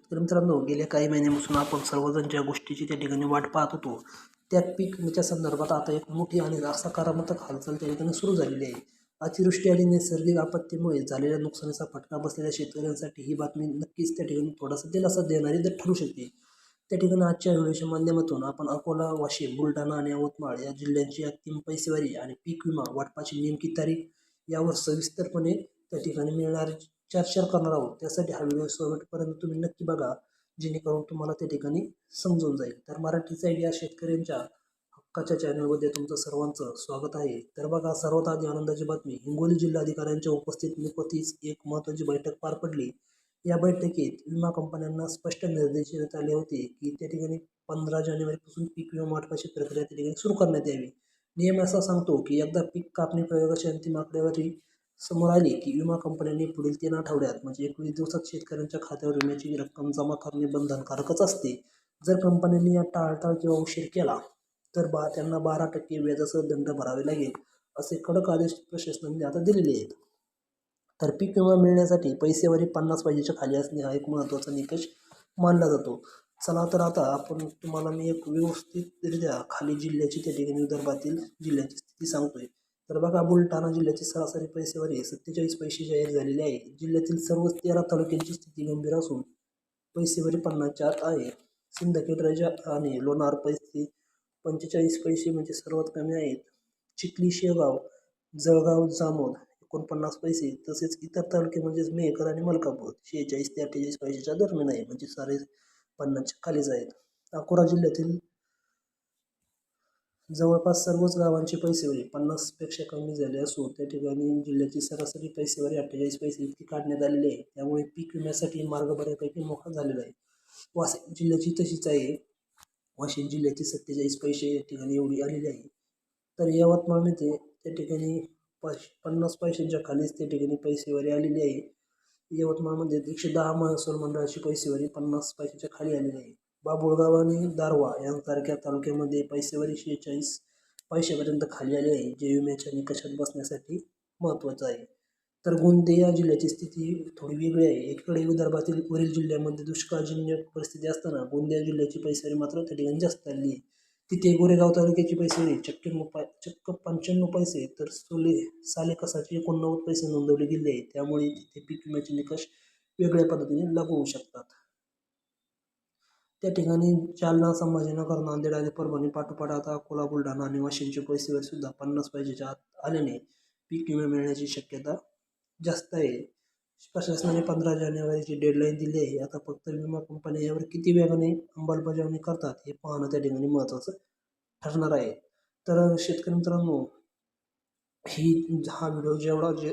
तर मित्रांनो गेल्या काही महिन्यापासून आपण सर्वजण ज्या गोष्टीची त्या ठिकाणी वाट पाहत होतो. त्या पीक विम्याच्या संदर्भात आता एक मोठी आणि सकारात्मक हालचाल त्या ठिकाणी सुरू झालेली आहे. अतिवृष्टी आणि नैसर्गिक आपत्तीमुळे झालेल्या नुकसानीचा फटका बसलेल्या शेतकऱ्यांसाठी ही बातमी नक्कीच त्या ठिकाणी थोडासा दिलासा देणारी तर ठरू शकते. त्या ठिकाणी आजच्या व्हिडिओच्या माध्यमातून आपण अकोला वाशिम बुलढाणा आणि यवतमाळ या जिल्ह्यांची अंतिम पैसेवारी आणि पीक विमा वाटपाची नेमकी तारीख यावर सविस्तरपणे त्या ठिकाणी मिळणारी चर्चा करणार आहोत. त्यासाठी हा व्हिडिओ शेवटपर्यंत तुम्ही नक्की बघा जेणेकरून तुम्हाला त्या ठिकाणी समजून जाईल. तर मराठीचा साईड या शेतकऱ्यांच्या हक्काच्या चॅनलमध्ये तुमचं सर्वांचं स्वागत आहे. तर बघा सर्वात आधी आनंदाची बातमी. हिंगोली जिल्हाधिकाऱ्यांच्या उपस्थित नुकतीच एक महत्त्वाची बैठक पार पडली. या बैठकीत विमा कंपन्यांना स्पष्ट निर्देश देण्यात आले होते की त्या ठिकाणी पंधरा जानेवारीपासून पीक विमा वाटपाची प्रक्रिया त्या ठिकाणी सुरू करण्यात यावी. नियम असा सांगतो की एकदा पीक कापणी प्रयोगाची अंतिम आकडेवारी समोर आले की विमा कंपन्यांनी पुढील तीन आठवड्यात म्हणजे एकवीस दिवसात शेतकऱ्यांच्या खात्यावर विम्याची रक्कम जमा करणे बंधनकारकच असते. जर कंपन्यांनी या टाळटाळ किंवा उशीर केला तर बा त्यांना बारा टक्के व्याजासह दंड भरावे लागेल असे कडक आदेश प्रशासनाने आता दिलेले आहेत. तर पीक विमा मिळण्यासाठी पैसेवारी पन्नास पाहिजेच्या खाली असणे हा एक महत्त्वाचा निकष मानला जातो. चला तर आता आपण तुम्हाला मी एक व्यवस्थितरित्या खाली जिल्ह्याची त्या ठिकाणी विदर्भातील जिल्ह्याची स्थिती सांगतोय. तर बघा बुलढाणा जिल्ह्याची सरासरी पैसेवारी सत्तेचाळीस पैसे जाहीर झालेली आहे. जिल्ह्यातील सर्व तेरा तालुक्यांची स्थिती गंभीर असून पैसेवारी पन्नासच्या आत आहे. सिंदखेड राजा आणि लोणार पैसे पंचेचाळीस पैसे म्हणजे सर्वात कमी आहेत. चिखली शेगाव जळगाव जामोद एकोणपन्नास पैसे तसेच इतर तालुके म्हणजेच मेहकर आणि मलकापूर शेहेचाळीस ते अठ्ठेचाळीस पैशाच्या दरम्यान आहे म्हणजे सारे पन्नासच्या खालीच आहेत. अकोला जिल्ह्यातील जवळपास सर्वच गावांची पैसेवारी म्हणजे पन्नासपेक्षा कमी झाले असून त्या ठिकाणी जिल्ह्याची सरासरी पैसेवारी अठ्ठेचाळीस पैसे इतकी काढण्यात आलेली आहे. त्यामुळे पीक विम्यासाठी मार्ग बऱ्यापैकी मोठा झालेला आहे. वाशिम जिल्ह्याची तशीच आहे. वाशिम जिल्ह्याची सत्तेचाळीस पैसे या ठिकाणी एवढी आलेली आहे. तर यवतमाळमध्ये त्या ठिकाणी पश पन्नास पैशांच्या खालीच त्या ठिकाणी पैसेवारी आलेली आहे. यवतमाळमध्ये एकशे दहा महसूल मंडळाची पैसेवारी पन्नास पैशाच्या खाली आलेली आहे. बाबुळगाव आणि दारवा यांसारख्या तालुक्यामध्ये पैसेवारी शेहेचाळीस पैशापर्यंत खाली आले आहे जे विम्याच्या निकषात बसण्यासाठी महत्त्वाचं आहे. तर गोंदिया या जिल्ह्याची स्थिती थोडी वेगळी आहे. एकीकडे विदर्भातील वरील जिल्ह्यामध्ये दुष्काळजन्य परिस्थिती असताना गोंदिया जिल्ह्याची पैसेवारी मात्र त्या ठिकाणी जास्त आली आहे. तिथे गोरेगाव तालुक्याची पैसेवारी चक्क पा चक्क पंच्याण्णव पैसे तर सोले साले कसाचे एकोणनव्वद पैसे नोंदवले गेले आहे त्यामुळे तिथे पीक विम्याचे निकष वेगळ्या पद्धतीने लागू होऊ शकतात. त्या ठिकाणी जालना संभाजीनगर नांदेड आणि परभणी पाठोपाठ आता अकोला बुलढाणा आणि वाशिमचे पैसेवर सुद्धा पन्नास पैशाच्या आत आल्याने पीक विमा मिळण्याची शक्यता जास्त आहे. प्रशासनाने पंधरा जानेवारीची डेडलाईन दिली आहे. आता फक्त विमा कंपन्या यावर किती वेगाने अंमलबजावणी करतात हे पाहणं त्या ठिकाणी महत्त्वाचं ठरणार आहे. तर शेतकरी मित्रांनो ही हा व्हिडिओ जेवढा जे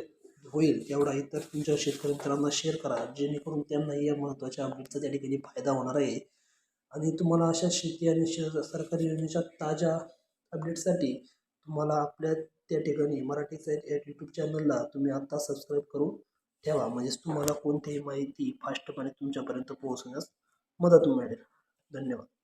होईल तेवढा इतर तुमच्या शेतकरी मित्रांना शेअर करा. जेणेकरून त्यांना या महत्त्वाच्या अपडेटचा त्या ठिकाणी फायदा होणार आहे. आणि तुम्हाला अशा शेती आणि श सरकारी योजनेच्या ताज्या अपडेटसाठी तुम्हाला आपल्या त्या ठिकाणी मराठी साईट या यूट्यूब चॅनलला तुम्ही आत्ता सबस्क्राईब करून ठेवा. म्हणजेच तुम्हाला कोणतीही माहिती फास्टपणे तुमच्यापर्यंत पोहोचण्यास मदत मिळेल. धन्यवाद.